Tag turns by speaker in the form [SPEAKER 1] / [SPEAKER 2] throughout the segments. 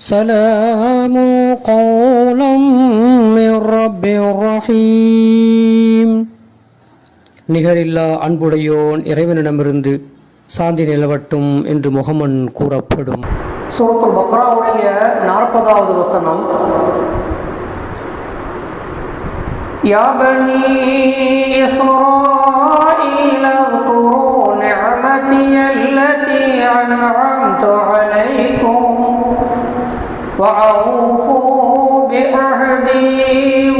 [SPEAKER 1] سلام قولا من رب رحيم நிகரில்லா அன்புடையோன் இறைவனிடமிருந்து சாந்தி நிலவட்டும் என்று முகமன் கூறப்படும் சூரத்துல் பக்ராவுடைய நாற்பதாவது வசனம் يا بني إسرائيل اذكروا نعمتي التي أنعمت عليكم وأوفوا بعهدي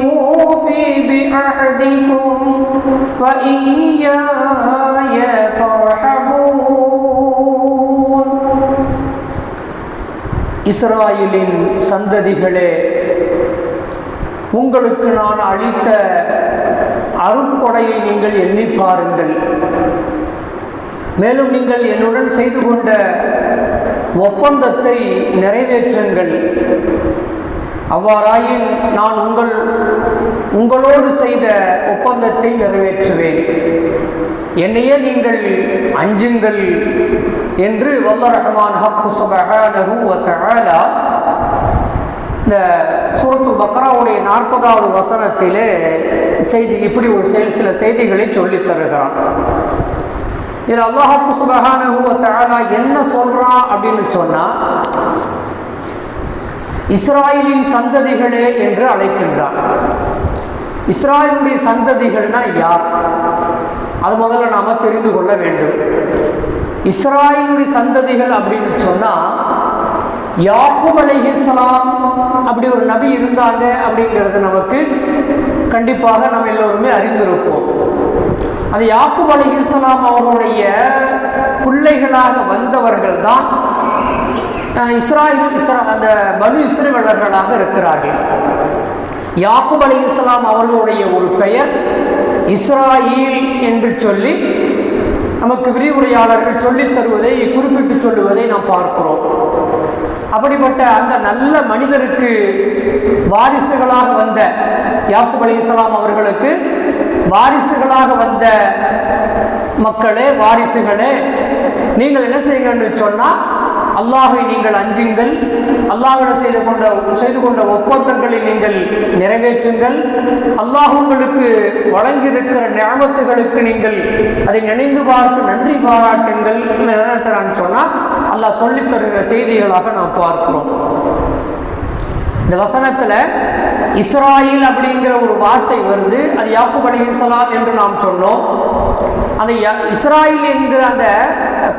[SPEAKER 1] أوفي بعهدكم وإياي فارحبون இஸ்ராயலின் சந்ததிகளே உங்களுக்கு நான் அளித்த அருட்கொடையை நீங்கள் எண்ணி பாருங்கள் மேலும் நீங்கள் என்னுடன் செய்து கொண்ட ஒப்பந்தத்தை நிறைவேற்றுங்கள். அவ்வாறாயின் நான் உங்கள் உங்களோடு செய்த ஒப்பந்தத்தை நிறைவேற்றுவேன். என்னையே நீங்கள் அஞ்சுங்கள் என்று வல்ல ரஹ்மான் ஹக்கு சுபஹானஹு இந்த சூரத்து பக்ராவுடைய நாற்பதாவது வசனத்திலே செய்தி இப்படி ஒரு சில சில செய்திகளை சொல்லித் தருகிறான். இதில் அல்லாஹாக்கு சுபஹானஹு என்ன சொல்றான் அப்படின்னு சொன்னா இஸ்ராயலின் சந்ததிகளே என்று அழைக்கின்றான் இஸ்ராயலுடைய சந்ததிகள்னா யார்? அது முதல்ல நாம தெரிந்து கொள்ள வேண்டும். இஸ்ராயலுடைய சந்ததிகள் அப்படின்னு சொன்னா யாக்கூப் அலைஹிஸ்ஸலாம் அப்படி ஒரு நபி இருந்தாங்க அப்படிங்கிறது நமக்கு கண்டிப்பாக நம்ம எல்லோருமே அறிந்திருப்போம். அந்த அலி இஸ்லாம் அவர்களுடைய பிள்ளைகளாக வந்தவர்கள் தான் இஸ்ராயில் இஸ்ரா அந்த பனு இஸ்ரேலர்களாக இருக்கிறார்கள். யாக்குப் அலி இஸ்லாம் அவர்களுடைய ஒரு பெயர் இஸ்ராயில் என்று சொல்லி நமக்கு விரிவுரையாளர்கள் சொல்லித் தருவதை குறிப்பிட்டு சொல்லுவதை நாம் பார்க்கிறோம். அப்படிப்பட்ட அந்த நல்ல மனிதருக்கு வாரிசுகளாக வந்த யாக்குப் அலி இஸ்லாம் அவர்களுக்கு வாரிசுகளாக வந்த மக்களே வாரிசுகளே நீங்கள் என்ன செய்யுங்கன்னு சொன்னால் அல்லாஹை நீங்கள் அஞ்சுங்கள். அல்லாஹிடம் செய்து கொண்ட செய்து கொண்ட ஒப்பந்தங்களை நீங்கள் நிறைவேற்றுங்கள். அல்லாஹ் உங்களுக்கு வழங்கியிருக்கிற ஞாபகத்துகளுக்கு நீங்கள் அதை நினைந்து பார்த்து நன்றி பாராட்டுங்கள். நினைச்சான்னு சொன்னால் அல்லாஹ் சொல்லித் தருகிற செய்திகளாக நாம் பார்க்கிறோம். இந்த வசனத்தில் இஸ்ராயில் அப்படிங்கிற ஒரு வார்த்தை வருது. அது யாக்குப் அலிஹலாம் என்று நாம் சொன்னோம். அந்த இஸ்ராயில் என்கிற அந்த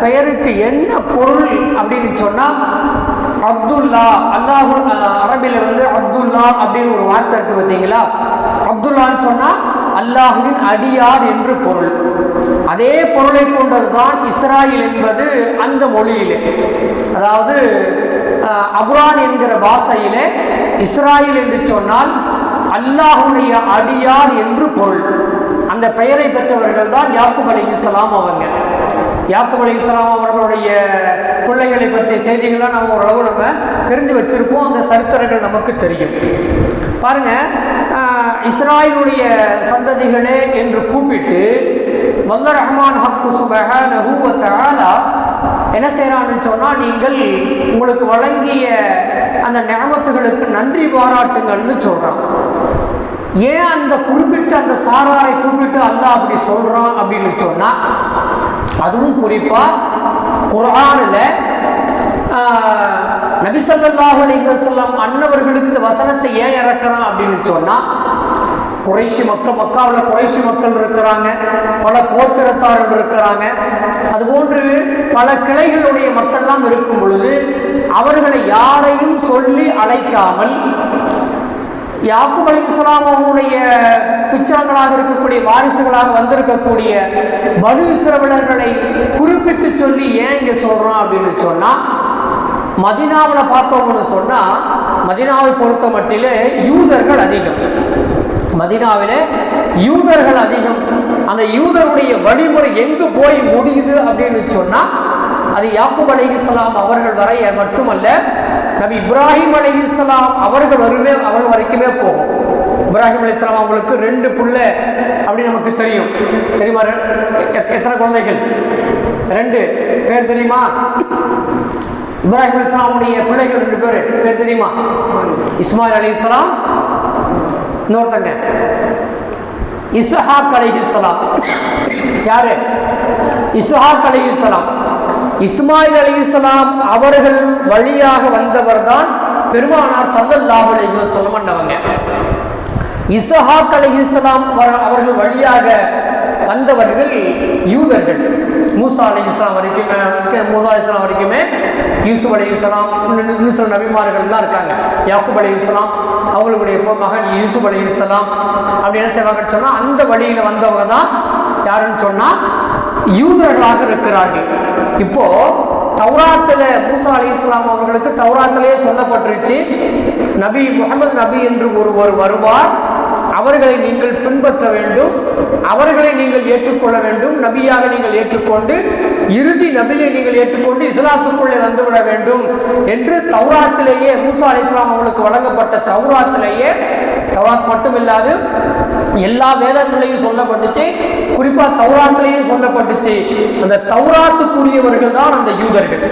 [SPEAKER 1] பெயருக்கு என்ன பொருள் அப்படின்னு சொன்னால் அப்துல்லா அல்லாஹு அரபில் வந்து அப்துல்லா அப்படின்னு ஒரு வார்த்தை இருக்கு பார்த்தீங்களா? அப்துல்லான்னு சொன்னால் அல்லாஹுவின் அடியார் என்று பொருள். அதே பொருளை கொண்டதுதான் இஸ்ராயில் என்பது அந்த மொழியிலே. அதாவது அபுரான் என்கிற பாஷையிலே இஸ்ராயில் என்று சொன்னால் அல்லாஹுடைய அடியார் என்று பொருள். அந்த பெயரை பெற்றவர்கள் தான் யாக்குப் அலி இஸ்லாம் அவங்க. யாக்குப் அலி இஸ்லாம் அவர்களுடைய பிள்ளைகளை பற்றிய செய்திகள்லாம் நம்ம ஓரளவு நம்ம தெரிஞ்சு வச்சிருப்போம். அந்த சரித்திரங்கள் நமக்கு தெரியும். பாருங்க இஸ்ராயலுடைய சந்ததிகளே என்று கூப்பிட்டு வல்ல ரஹ்மான் ஹக்கு சுபஹானஹு என்ன செய்கிறான்னு சொன்னால் நீங்கள் உங்களுக்கு வழங்கிய அந்த ஞாபகத்துகளுக்கு நன்றி பாராட்டுங்கள்னு சொல்கிறான் ஏன் அந்த குறிப்பிட்ட அந்த சாராரை குறிப்பிட்டு அல்லாஹ் அப்படி சொல்கிறான் அப்படின்னு சொன்னால் அதுவும் குறிப்பாக குரானில் நபிசல்லாஹு அலிவசல்லாம் அன்னவர்களுக்கு இந்த வசனத்தை ஏன் இறக்குறான் அப்படின்னு சொன்னால் குறைசி மக்கள் மக்காவில் குறைசி மக்கள் இருக்கிறாங்க பல கோத்திரத்தார்கள் இருக்கிறாங்க. அதுபோன்று பல கிளைகளுடைய மக்கள்லாம் இருக்கும் பொழுது அவர்களை யாரையும் சொல்லி அழைக்காமல் யாக்குப் அலி இஸ்லாம் அவனுடைய பிச்சங்களாக இருக்கக்கூடிய வாரிசுகளாக வந்திருக்கக்கூடிய பனு இஸ்ரவிலர்களை குறிப்பிட்டு சொல்லி ஏன் இங்கே சொல்கிறோம் அப்படின்னு சொன்னால் மதினாவில் பார்த்தோம்னு சொன்னால் மதினாவை பொறுத்த மட்டிலே யூதர்கள் அதிகம். மதினாவிலே யூதர்கள் அதிகம். அந்த யூதருடைய வழிமுறை எங்கு போய் முடியுது அப்படின்னு சொன்னால் அது யாக்குப் அலி இஸ்லாம் அவர்கள் வரைய மட்டுமல்ல நபி இப்ராஹிம் அலி இஸ்லாம் அவர்கள் வருமே அவர்கள் வரைக்குமே போகும். இப்ராஹிம் அலி இஸ்லாம் அவங்களுக்கு ரெண்டு புள்ள அப்படி நமக்கு தெரியும். தெரியுமா? எத்தனை குழந்தைகள்? ரெண்டு. பேர் தெரியுமா? இப்ராஹிம் அலி இஸ்லாமுடைய பிள்ளைகள் ரெண்டு பேர். பேர் தெரியுமா? இஸ்மாயில் அலி இஸ்லாம் இன்னொருத்தங்க இஸ்ஹாக் அலிஹிஸ்லாம் யாரு? இஸ்ஹாக் அலிஹிஸ்லாம் இஸ்மாயில் அலிஹிஸ்லாம் அவர்கள் வழியாக வந்தவர் தான் பெருமானார் சல்லல்லாஹு அலைஹி வஸல்லம் அண்ணவங்க. இஸ்ஹாக் அலிஹிஸ்லாம் அவர்கள் வழியாக வந்தவர்கள் யூதர்கள். மூசா அலி இஸ்லாம் வரைக்கும் மூசா அலி இஸ்லாம் வரைக்குமே யூசுப் அலி இஸ்லாம் இன்னும் சில நபிமார்கள்லாம் இருக்காங்க. யாக்குப் அலி இஸ்லாம் அவங்களுடைய மகன் யூசுப் அலி இஸ்லாம் அப்படி என்ன செய்வாங்கன்னு சொன்னால் அந்த வழியில் வந்தவங்க தான் யாருன்னு சொன்னால் யூதர்களாக இருக்கிறார்கள். இப்போ தௌராத்தில் மூசா அலி இஸ்லாம் அவர்களுக்கு தௌராத்திலேயே சொல்லப்பட்டுருச்சு நபி முகமது நபி என்று ஒருவர் வருவார் அவர்களை நீங்கள் பின்பற்ற வேண்டும். அவர்களை நீங்கள் ஏற்றுக்கொள்ள வேண்டும். நபியாக நீங்கள் ஏற்றுக்கொண்டு இறுதி நபியை நீங்கள் ஏற்றுக்கொண்டு இஸ்லாத்துக்குள்ளே வந்துவிட வேண்டும் என்று தௌராத்திலேயே மூசா அலி இஸ்லாம் அவங்களுக்கு வழங்கப்பட்ட தௌராத்திலேயே தௌராத் மட்டும் இல்லாது எல்லா வேதங்களையும் சொல்லப்பட்டுச்சு. குறிப்பாக தௌராத்திலையும் சொல்லப்பட்டுச்சு. அந்த தௌராத்துக்குரியவர்கள் தான் அந்த யூதர்கள்.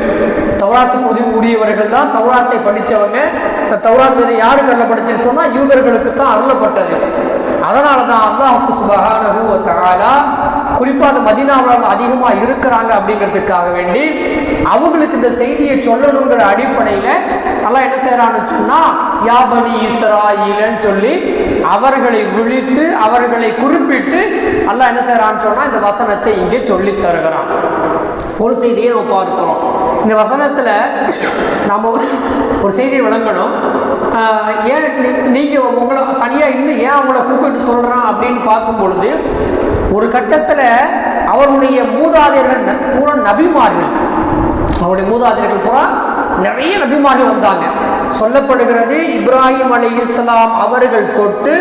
[SPEAKER 1] தௌராத்துக்கு உரியவர்கள் தான் தௌராத்தை படித்தவங்க இந்த தௌராத் வேறு யாருக்கு அருளப்பட்டுச்சுன்னு சொன்னால் யூதர்களுக்கு தான் அருளப்பட்டது. அதனால தான் அல்லாஹுக்கு சுபஹானஹு தஆலா குறிப்பாக அந்த மதினாவில் அதிகமாக இருக்கிறாங்க அப்படிங்கிறதுக்காக வேண்டி அவங்களுக்கு இந்த செய்தியை சொல்லணுங்கிற அடிப்படையில் நல்லா என்ன செய்யறான்னு சொன்னால் யாபனி இஸ்ராயிலன்னு சொல்லி அவர்களை விழித்து அவர்களை குறிப்பிட்டு அல்லாஹ் என்ன செய்யறான்னு சொன்னால் இந்த வசனத்தை இங்கே சொல்லி தருகிறான். ஒரு செய்தியை நம்ம பார்க்கிறோம். இந்த வசனத்தில் நம்ம ஒரு செய்தியை விளங்கணும் ஏன் நீங்கள் உங்களை தனியாக இன்னும் ஏன் அவங்கள கூப்பிட்டு சொல்கிறான் அப்படின்னு பார்க்கும் பொழுது ஒரு கட்டத்தில் அவருடைய மூதாதையர்கள் பூரா நபிமார்கள். அவருடைய மூதாதையர்கள் பூரா நிறைய நபிமார்கள் வந்தாங்க. சொல்லப்படுகிறது இப்ராஹிம் அலைஹிஸ்ஸலாம் அவர்கள் தொட்டு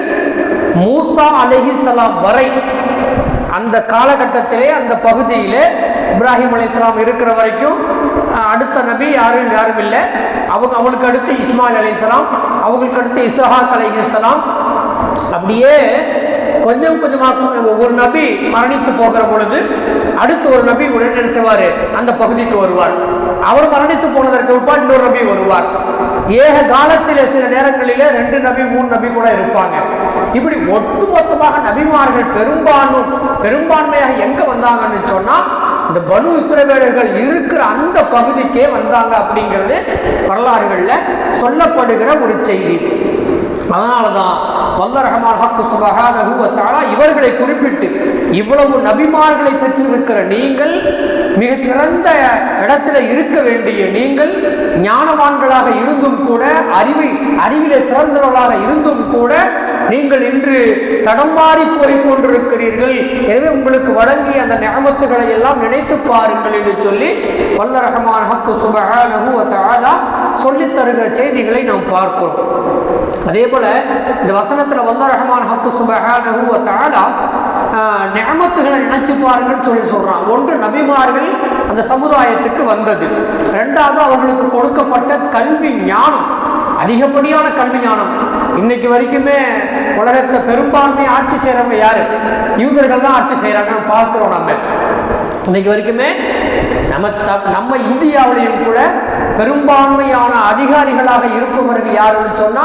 [SPEAKER 1] மூசா அலைஹிஸ்ஸலாம் வரை அந்த காலகட்டத்திலே அந்த பகுதியிலே இப்ராஹிம் அலைஹிஸ்ஸலாம் இருக்கிற வரைக்கும் அடுத்த நபி யாரும் யாரும் இல்லை. அவங்க அவங்களுக்கு அடுத்து இஸ்மாயில் அலைஹிஸ்ஸலாம் அவங்களுக்கு அடுத்து இசஹாக் அலி இஸ்லாம் அப்படியே கொஞ்சம் கொஞ்சமாக ஒரு நபி மரணித்து போகிற பொழுது அடுத்து ஒரு நபி உடனே செய்வார்? அந்த பகுதிக்கு வருவார். அவர் மரணித்து போனதற்கு பிற்பாடு இன்னொரு நபி வருவார். ஏக காலத்தில் சில நேரங்களிலே ரெண்டு நபி மூணு நபி கூட இருப்பாங்க. இப்படி ஒட்டுமொத்தமாக நபிமார்கள் பெரும்பான்மை பெரும்பான்மையாக எங்க வந்தாங்கன்னு சொன்னா இந்த பனு இஸ்ரவேலர்கள் இருக்கிற அந்த பகுதிக்கே வந்தாங்க அப்படிங்கிறது வரலாறுகளில் சொல்லப்படுகிற ஒரு செய்தி. அதனால தான் வல்ல ரஹ்மான் ஹக்கு சுபஹானஹு இவர்களை குறிப்பிட்டு இவ்வளவு நபிமார்களை பெற்றிருக்கிற நீங்கள் மிகச்சிறந்த இடத்துல இருக்க வேண்டிய நீங்கள் ஞானவான்களாக இருந்தும் கூட அறிவை அறிவிலே சிறந்தவர்களாக இருந்தும் கூட நீங்கள் இன்று தடமாறி போய்கொண்டிருக்கிறீர்கள் எனவே உங்களுக்கு வழங்கிய அந்த நியமத்துகளை எல்லாம் நினைத்து பாருங்கள் என்று சொல்லி வல்ல ரஹ்மான் ஹக்கு சுபஹானஹு வ சொல்லித் தருகிற செய்திகளை நாம் பார்க்கிறோம். அதே போல இந்த வசனத்தில் வல்ல ரஹ்மான் ஹக்கு சுபஹானஹு வ தஆலா நினைச்சு பாருங்கன்னு சொல்லி சொல்றான். ஒன்று நபிமார்கள் அந்த சமுதாயத்துக்கு வந்தது. ரெண்டாவது அவர்களுக்கு கொடுக்கப்பட்ட கல்வி ஞானம் அதிகப்படியான கல்வி ஞானம். இன்னைக்கு வரைக்குமே உலகத்தை பெரும்பான்மை ஆட்சி செய்றவங்க யாரு? யூதர்கள் தான் ஆட்சி செய்யறாங்கன்னு பார்க்கிறோம் நம்ம. இன்னைக்கு வரைக்குமே நம்ம த- நம்ம இந்தியாவிலையும் கூட பெரும்பான்மையான அதிகாரிகளாக இருப்பவர்கள் யாருன்னு சொன்னா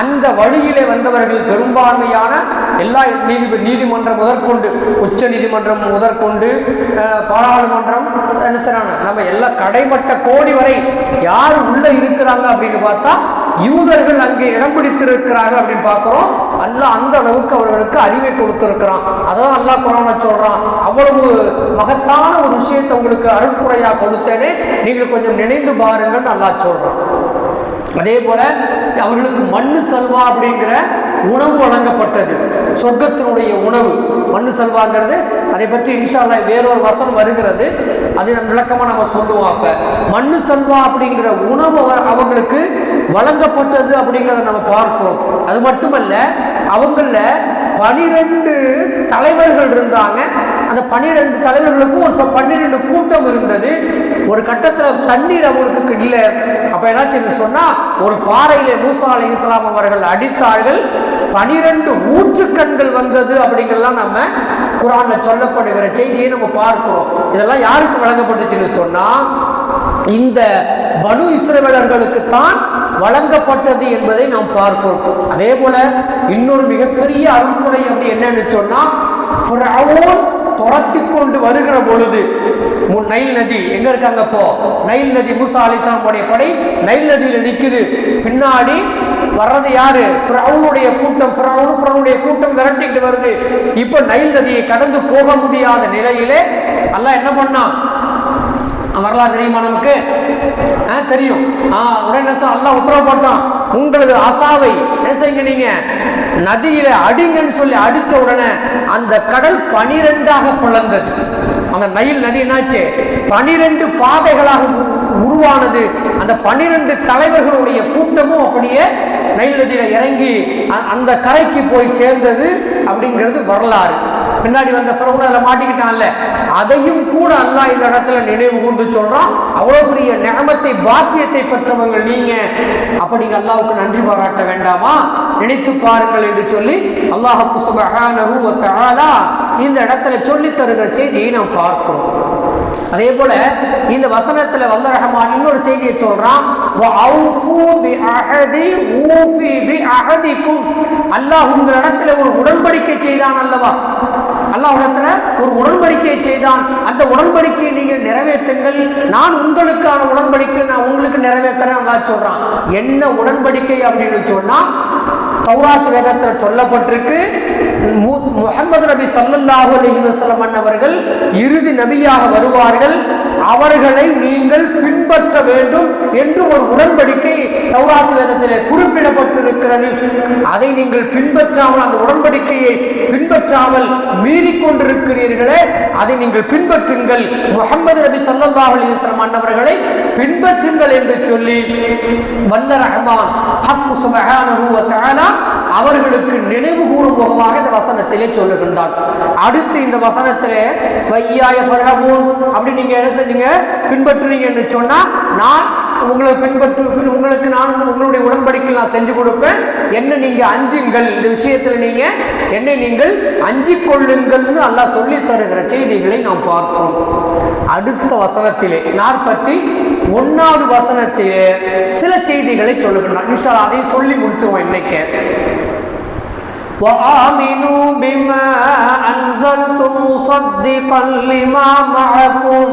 [SPEAKER 1] அந்த வழியிலே வந்தவர்கள் பெரும்பான்மையான எல்லா நீதி நீதிமன்றம் முதற்கொண்டு உச்ச நீதிமன்றம் முதற்கொண்டு பாராளுமன்றம் என்ன செய்றாங்க? நம்ம எல்லா கடைமட்ட கோடி வரை யார் உள்ள இருக்கிறாங்க அப்படின்னு பார்த்தா யூதர்கள் அங்கே இடம் பிடித்திருக்கிறார்கள் அப்படின்னு பார்க்குறோம். அல்லாஹ் அந்த அளவுக்கு அவர்களுக்கு அறிவை கொடுத்திருக்கிறான். அதான் அல்லாஹ் குரான சொல்றான். அவ்வளவு மகத்தான ஒரு விஷயத்தை உங்களுக்கு அருட்குறையா கொடுத்தேனே நீங்கள் கொஞ்சம் நினைந்து பாருங்கன்னு அல்லாஹ் சொல்றான். அதே போல அவர்களுக்கு மண்ணு சல்வா அப்படிங்கிற உணவு வழங்கப்பட்டது. சொர்க்கத்தினுடைய உணவு மண்ணு செல்வாங்கிறது. அதை பற்றி இன்ஷால்லா வேறொரு வசனம் வருகிறது. அது விளக்கமாக நம்ம சொல்லுவோம் அப்போ. மண்ணு செல்வா அப்படிங்கிற உணவு அவங்களுக்கு வழங்கப்பட்டது அப்படிங்கிறத நம்ம பார்க்கிறோம். அது மட்டுமல்ல அவங்கள பனிரெண்டு தலைவர்கள் இருந்தாங்க. அந்த பன்னிரெண்டு தலைவர்களுக்கும் ஒரு பன்னிரெண்டு கூட்டம் இருந்தது. ஒரு கட்டத்தில் தண்ணீர் அவங்களுக்கு இல்லை. அப்போ என்னாச்சுன்னு சொன்னால் ஒரு பாறையில் மூசா அலி இஸ்லாம் அவர்கள் அடித்தார்கள். பனிரெண்டு ஊற்றுக்கண்கள் வந்தது அப்படிங்கிறலாம் நம்ம குரான்ல சொல்லப்படுகிற செய்தியை நம்ம பார்க்கிறோம். இதெல்லாம் யாருக்கு வழங்கப்பட்டுச்சுன்னு சொன்னா இந்த பனு இஸ்ரவேலர்களுக்கு தான் வழங்கப்பட்டது என்பதை நாம் பார்க்கிறோம். அதே போல இன்னொரு மிகப்பெரிய அருள்கொடை அப்படி என்னன்னு சொன்னா துரத்தி கொண்டு வருகிற பொழுது முன் நைல் நதி எங்க இருக்காங்க இப்போ நைல் நதி மூசா அலிசாமுடைய படை நைல் நதியில நிக்குது. பின்னாடி வர்றது யாரு? ஃபிரௌனுடைய கூட்டம். ஃபிரௌன் ஃபிரௌனுடைய கூட்டம் விரட்டிக்கிட்டு வருது. இப்போ நைல் நதியை கடந்து போக முடியாத நிலையிலே அல்லாஹ் என்ன பண்ணான் வரலாறு தெரியுமா நமக்கு? ஆ, தெரியும். ஆ உடனே சொ- உத்தரவு போட்டான். உங்களது அசாவை என்ன செய்யுங்க நீங்க? நதியில அடிங்கன்னு சொல்லி அடிச்ச உடனே அந்த கடல் பனிரெண்டாக பிளந்தது. அந்த நயில் நதி என்னாச்சு? பனிரெண்டு பாதைகளாக உருவானது. அந்த பனிரெண்டு தலைவர்களுடைய கூட்டமும் அப்படியே நயில் நதியில இறங்கி அ- அந்த கரைக்கு போய் சேர்ந்தது அப்படிங்கிறது வரலாறு. பின்னாடி வந்த ஃபிரௌன் அதில் மாட்டிக்கிட்டான்ல. அதையும் கூட அல்லாஹ் இந்த இடத்துல நினைவு கொண்டு சொல்றான். அவ்வளோ பெரிய நியமத்தை பாக்கியத்தை பெற்றவங்க நீங்க. அப்ப நீங்க அல்லாவுக்கு நன்றி பாராட்ட வேண்டாமா? நினைத்து பாருங்கள் என்று சொல்லி அல்லாஹுக்கு சுபஹானஹு வ தஆலா இந்த இடத்துல சொல்லி தருகிற செய்தியை நாம் பார்க்கிறோம். அதே போல இந்த வசனத்துல வல்ல ரஹ்மான் இன்னொரு செய்தியை சொல்றான். அல்லாஹ் உங்களிடத்துல ஒரு உடன்படிக்கை செய்தான் அல்லவா? அல்லாஹிடத்துல ஒரு உடன்படிக்கையை செய்தான். அந்த உடன்படிக்கையை நீங்கள் நிறைவேற்றுங்கள். நான் உங்களுக்கான உடன்படிக்கையை நான் உங்களுக்கு நிறைவேற்றுறேன் அல்லாஹ் சொல்றான். என்ன உடன்படிக்கை அப்படின்னு சொன்னா தௌராத் வேதத்தில் சொல்லப்பட்டிருக்கு. முகமது நபி ஸல்லல்லாஹு அலைஹி வசலம் அன்னவர்கள் இறுதி நபியாக வருவார்கள். அவர்களை நீங்கள் பின்பற்ற வேண்டும் என்று ஒரு உடன்படிக்கை தௌராத் வேதத்திலே குறிப்பிடப்பட்டிருக்கிறது. அதை நீங்கள் பின்பற்றாமல் அந்த உடன்படிக்கையை பின் பின்பற்றாமல் மீறி கொண்டிருக்கிறீர்களே அதை நீங்கள் பின்பற்றுங்கள். முகமது நபி ஸல்லல்லாஹு அலைஹி பின்பற்றுங்கள் என்று சொல்லி வல்ல ரஹமான் ஹக்கு சுபஹானஹு அவர்களுக்கு நினைவு கூறும் முகமாக இந்த வசனத்திலே சொல்லுகின்றான். அடுத்து இந்த வசனத்திலே வையாய பரகபூன் அப்படி நீங்க என்ன செஞ்சீங்க பின்பற்றுறீங்கன்னு சொன்னா நான் உங்களை பின்பற்று உங்களுக்கு நான் உங்களுடைய உடன்படிக்கை நான் செஞ்சு கொடுப்பேன். என்ன நீங்க அஞ்சுங்கள். இந்த விஷயத்துல நீங்க என்னை நீங்கள் அஞ்சு கொள்ளுங்கள்னு அல்லாஹ் சொல்லி தருகிற செய்திகளை நாம் பார்க்கிறோம். அடுத்த வசனத்திலே நாற்பத்தி ஒன்னாவது வசனத்திலே சில செய்திகளை சொல்லுகின்றான் இன்ஷா அதையும் சொல்லி முடிச்சுவோம் இன்னைக்கு. وآمنوا بما أنزلت مصدقا لما معكم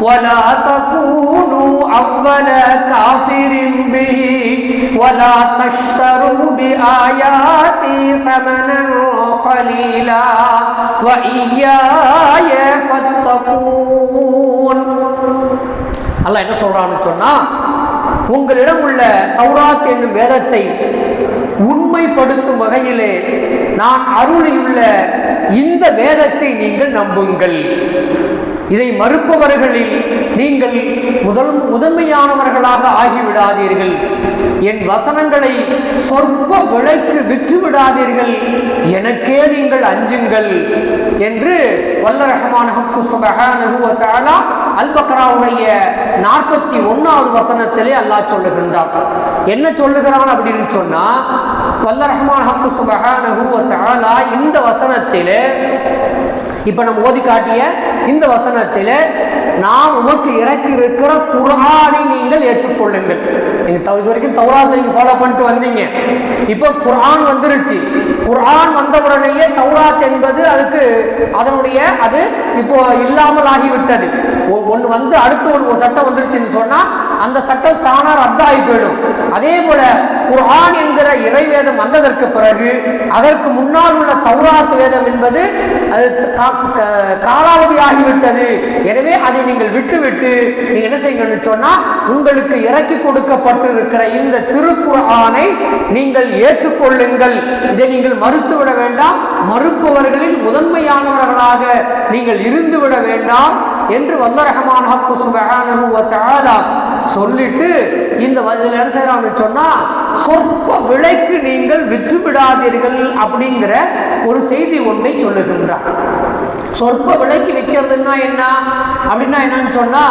[SPEAKER 1] ولا تكونوا أول كافر به ولا تشتروا بآياتي ثمنا قليلا وإياي فاتقون அல்லாஹ் என்ன சொல்றான்னு சொன்னா உங்களிடம் உள்ள தௌராத் என்னும் வேதத்தை உண்மைப்படுத்தும் வகையிலே நான் அருளியுள்ள இந்த வேதத்தை நீங்கள் நம்புங்கள். இதை மறுப்பவர்களில் நீங்கள் முதல் முதன்மையானவர்களாக ஆகிவிடாதீர்கள். என் வசனங்களை சொற்ப விலைக்கு விற்று விடாதீர்கள் எனக்கே நீங்கள் அஞ்சுங்கள் என்று வல்ல ரஹமான ஹக்கு சுபஹானஹு வ நாற்பத்தி ஒன்னாவது வசனத்திலே அல்லாஹ் சொல்லுகின்றார் என்ன சொல்லுகிறான் அப்படின்னு சொன்னா வல்ல ரஹ்மான் ஹக்கு சுபஹானஹு இந்த வசனத்தில் இப்ப நம்ம ஓதி காட்டிய இந்த வசனத்தில் நான் உமக்கு இறக்கி இருக்கிற குரானை நீங்கள் ஏற்றுக்கொள்ளுங்கள். நீங்க தௌ- இது வரைக்கும் தௌராத்தை நீங்க ஃபாலோ பண்ணிட்டு வந்தீங்க. இப்போ குரான் வந்துருச்சு. குரான் வந்த உடனேயே தௌராத் என்பது அதுக்கு அதனுடைய அது இப்போ இல்லாமல் ஆகிவிட்டது. ஒ- வந்து அடுத்து ஒரு ஒரு சட்டம் வந்துருச்சுன்னு சொன்னா அந்த சட்டம் தானா ரத்தாகி போயிடும். அதே போல குரான் என்கிற இறை வேதம் வந்ததற்கு பிறகு அதற்கு முன்னால் உள்ள தௌராத் வேதம் என்பது அது காலாவதி ஆகிவிட்டது எனவே அதை நீங்கள் விட்டுவிட்டு நீங்க என்ன செய்யணும்னு சொன்னா உங்களுக்கு இறக்கி கொடுக்கப்பட்டிருக்கிற இந்த திருக்குறானை நீங்கள் ஏற்றுக்கொள்ளுங்கள். இதை நீங்கள் மறுத்து விட வேண்டாம். மறுப்பவர்களில் முதன்மையானவர்களாக நீங்கள் இருந்து விட வேண்டாம் என்று வல்ல ரஹமான சொல்லிட்டு இந்த என்ன செய்யறான்னு சொன்னா சொற்ப விலைக்கு நீங்கள் விற்று விடாதீர்கள் அப்படிங்கிற ஒரு செய்தி ஒன்றை சொல்லுகின்றார். சொற்ப விலைக்கு விற்கிறதுன்னா என்ன? அப்படின்னா என்னன்னு சொன்னா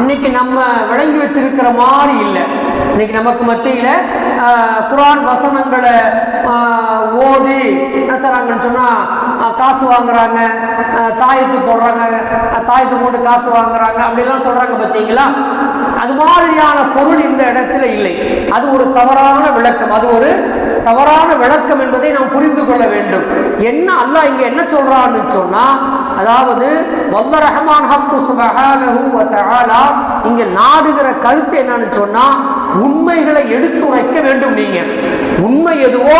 [SPEAKER 1] இன்னைக்கு நம்ம விளங்கி வச்சிருக்கிற மாதிரி இல்லை. இன்னைக்கு நமக்கு மத்தியில குரான் வசனங்களை ஓதி என்ன செய்றாங்கன்னு சொன்னா காசு வாங்குறாங்க தாயத்து போடுறாங்க தாயத்து போட்டு காசு வாங்குறாங்க அப்படிலாம் சொல்றாங்க பார்த்தீங்களா? அது மாதிரியான பொருள் இந்த இடத்துல இல்லை. அது ஒரு தவறான விளக்கம். அது ஒரு தவறான விளக்கம் என்பதை நாம் புரிந்து கொள்ள வேண்டும். என்ன அல்ல இங்க என்ன சொல்றான்னு சொன்னா அதாவது வல்ல ரஹ்மான் ஹக்கு சுபஹானஹு வ தஆலா. இங்க நாடுகிற கருத்து என்னன்னு சொன்னா உண்மைகளை எடுத்துரைக்க வேண்டும் நீங்க. உண்மை எதுவோ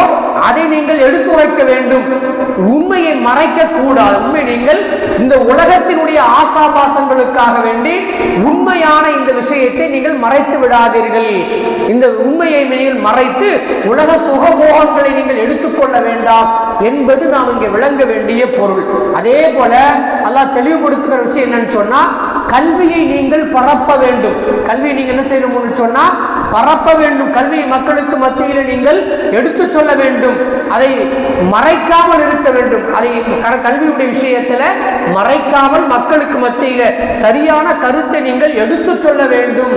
[SPEAKER 1] அதை நீங்கள் எடுத்துரைக்க வேண்டும். உண்மையை மறைக்க கூடாது உண்மை நீங்கள் இந்த உலகத்தினுடைய ஆசாபாசங்களுக்காக வேண்டி உண்மையான இந்த விஷயத்தை நீங்கள் மறைத்து விடாதீர்கள். இந்த உண்மையை நீங்கள் மறைத்து உலக சுகபோகங்களை நீங்கள் எடுத்துக்கொள்ள வேண்டாம் என்பது நாம் இங்கே விளங்க வேண்டிய பொருள். அதே போல அல்லாஹ் தெளிவுபடுத்துகிற விஷயம் என்னன்னு சொன்னா கல்வியை நீங்கள் பரப்ப வேண்டும். கல்வியை நீங்க என்ன செய்யணும்னு சொன்னா பரப்ப வேண்டும் கல்வியை மக்களுக்கு மத்தியில் நீங்கள் எடுத்து சொல்ல வேண்டும். அதை மறைக்காமல் இருக்க வேண்டும். அதை கல்வியுடைய விஷயத்தில் மறைக்காமல் மக்களுக்கு மத்தியில் சரியான கருத்தை நீங்கள் எடுத்து சொல்ல வேண்டும்.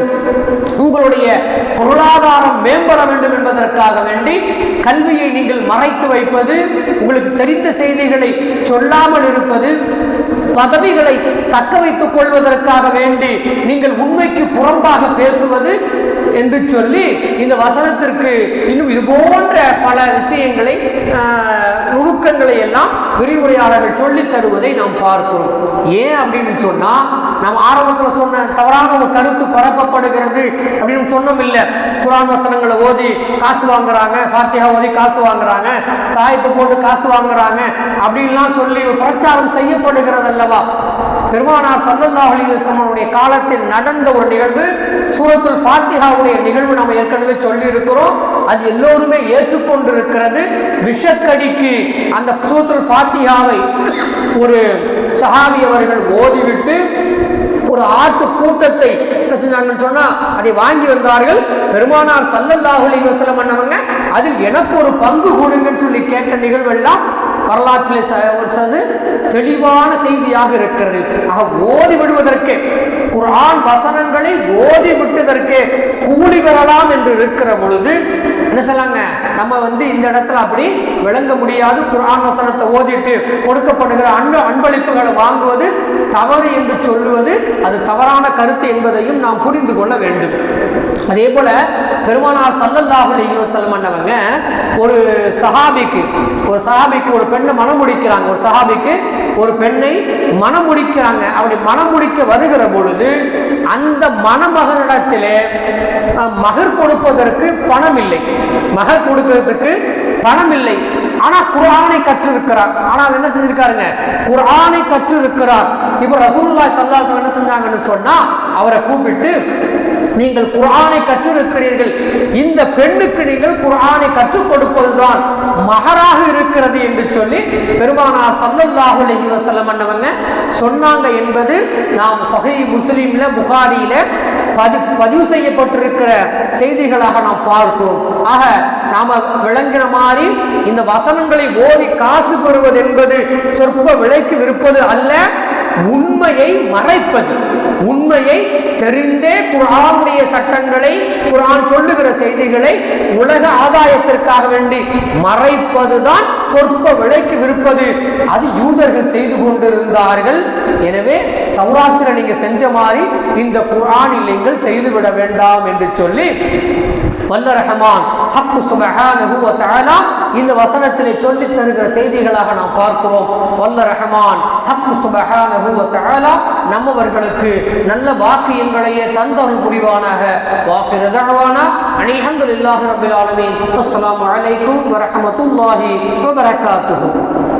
[SPEAKER 1] உங்களுடைய பொருளாதாரம் மேம்பட வேண்டும் என்பதற்காக வேண்டி கல்வியை நீங்கள் மறைத்து வைப்பது உங்களுக்கு தெரிந்த செய்திகளை சொல்லாமல் இருப்பது பதவிகளை தக்க வைத்துக் கொள்வதற்காக வேண்டி நீங்கள் உண்மைக்கு புறம்பாக பேசுவது என்று சொல்லி இந்த வசனத்திற்கு இன்னும் இது போன்ற பல விஷயங்களை ஆஹ், நுணுக்கங்களை எல்லாம் விரிவுரையாளர்கள் சொல்லித் தருவதை நாம் பார்க்கிறோம். ஏன் அப்படின்னு சொன்னா நாம் ஆரம்பத்தில் சொன்ன தவறான ஒரு கருத்து பரப்பப்படுகிறது அப்படின்னு சொன்னோம் இல்லை. குரான் வசனங்களை ஓதி காசு வாங்குறாங்க ஃபாத்தியா ஓதி காசு வாங்குறாங்க தாயத்து போட்டு காசு வாங்குறாங்க அப்படின்லாம் சொல்லி பிரச்சாரம் செய்யப்படுகிறது அல்லவா? பெருமானார் சல்லல்லாஹு அலைஹி காலத்தில் நடந்த ஒரு நிகழ்வு சூரத்துல் ஃபாத்திஹாவுடைய நிகழ்வு நம்ம ஏற்கனவே சொல்லி இருக்கிறோம் அது எல்லோருமே ஏற்றுக்கொண்டிருக்கிறது. விஷக்கடிக்கு அந்த சூரத்துல் ஃபாத்திஹாவை ஒரு சஹாபி அவர்கள் ஓதிவிட்டு ஒரு ஆட்டு கூட்டத்தை என்ன செஞ்சாங்கன்னு சொன்னா அதை வாங்கி வந்தார்கள். பெருமானார் சல்லல்லாஹுலி வசலம் பண்ணவங்க அதில் எனக்கு ஒரு பங்கு கொடுங்கன்னு சொல்லி கேட்ட நிகழ்வெல்லாம் வரலாற்றில் ச- தெளிவான செய்தியாக இருக்கிறது. ஆக ஓதி விடுவதற்கு குரான் வசனங்களை ஓதி விட்டதற்கு கூலி பெறலாம் என்று இருக்கிற பொழுது என்ன சொல்லாங்க நம்ம வந்து இந்த இடத்துல அப்படி விளங்க முடியாது. குரான் வசனத்தை ஓதிட்டு கொடுக்கப்படுகிற அன்பு அன்பளிப்புகளை வாங்குவது தவறு என்று சொல்லுவது அது தவறான கருத்து என்பதையும் நாம் புரிந்து கொள்ள வேண்டும். அதே போல பெருமானார் சல்லல்லாஹு அலைஹி வஸல்லம் ஒரு சஹாபிக்கு ஒரு சஹாபிக்கு ஒரு பெண்ணை மனம் முடிக்கிறாங்க. ஒரு சஹாபிக்கு ஒரு பெண்ணை மனம் முடிக்கிறாங்க. அப்படி மனம் முடிக்க வருகிற பொழுது அந்த மணமகனிடத்திலே மகர் கொடுப்பதற்கு பணம் இல்லை. மகர் கொடுக்கிறதுக்கு பணம் இல்லை. ஆனா குரானை கற்றிருக்கிறார். ஆனால் அவர் என்ன செஞ்சிருக்காருங்க? குரானை கற்றிருக்கிறார். இப்போ ரசூல்லா ஸல்லல்லாஹு என்ன செஞ்சாங்கன்னு சொன்னா அவரை கூப்பிட்டு நீங்கள் குர்ஆனை கற்றிருக்கிறீர்கள். இந்த பெண்ணுக்கு நீங்கள் குர்ஆனை கற்றுக் கொடுப்பதுதான் மகராக இருக்கிறது என்று சொல்லி பெருமானார் சல்லல்லாஹு அலைஹி வஸல்லம் அன்னவங்க சொன்னாங்க என்பது நாம் சஹி முஸ்லீம்ல புகாரியில பதி பதிவு செய்யப்பட்டிருக்கிற செய்திகளாக நாம் பார்க்கிறோம் ஆக நாம விளங்குற மாதிரி இந்த வசனங்களை ஓதி காசு பெறுவது என்பது சொற்ப விலைக்கு விற்பது அல்ல உண்மையை மறைப்பது. உண்மையை தெரிந்தே குரானுடைய சட்டங்களை குரான் சொல்லுகிற செய்திகளை உலக ஆதாயத்திற்காக வேண்டி மறைப்பதுதான் சொற்ப விலைக்கு விற்பது அது யூதர்கள் செய்து கொண்டிருந்தார்கள். எனவே தௌராத்திர நீங்க செஞ்ச மாதிரி இந்த குரானில் நீங்கள் செய்துவிட வேண்டாம் என்று சொல்லி வல்ல ரஹமான் ஹக்கு சுபஹானஹு இந்த வசனத்திலே சொல்லி தருகிற செய்திகளாக நாம் பார்க்கிறோம். வல்ல ரஹமான் ஹக்கு சுபஹானஹு நம்மவர்களுக்கு நல்ல வாக்கியங்களையே தந்தருள் புரிவானாக. வாஃபிர தஅவானா அனில் ஹம்துலில்லாஹி ரப்பில் ஆலமீன். அஸ்ஸலாமு அலைக்கும் वरकू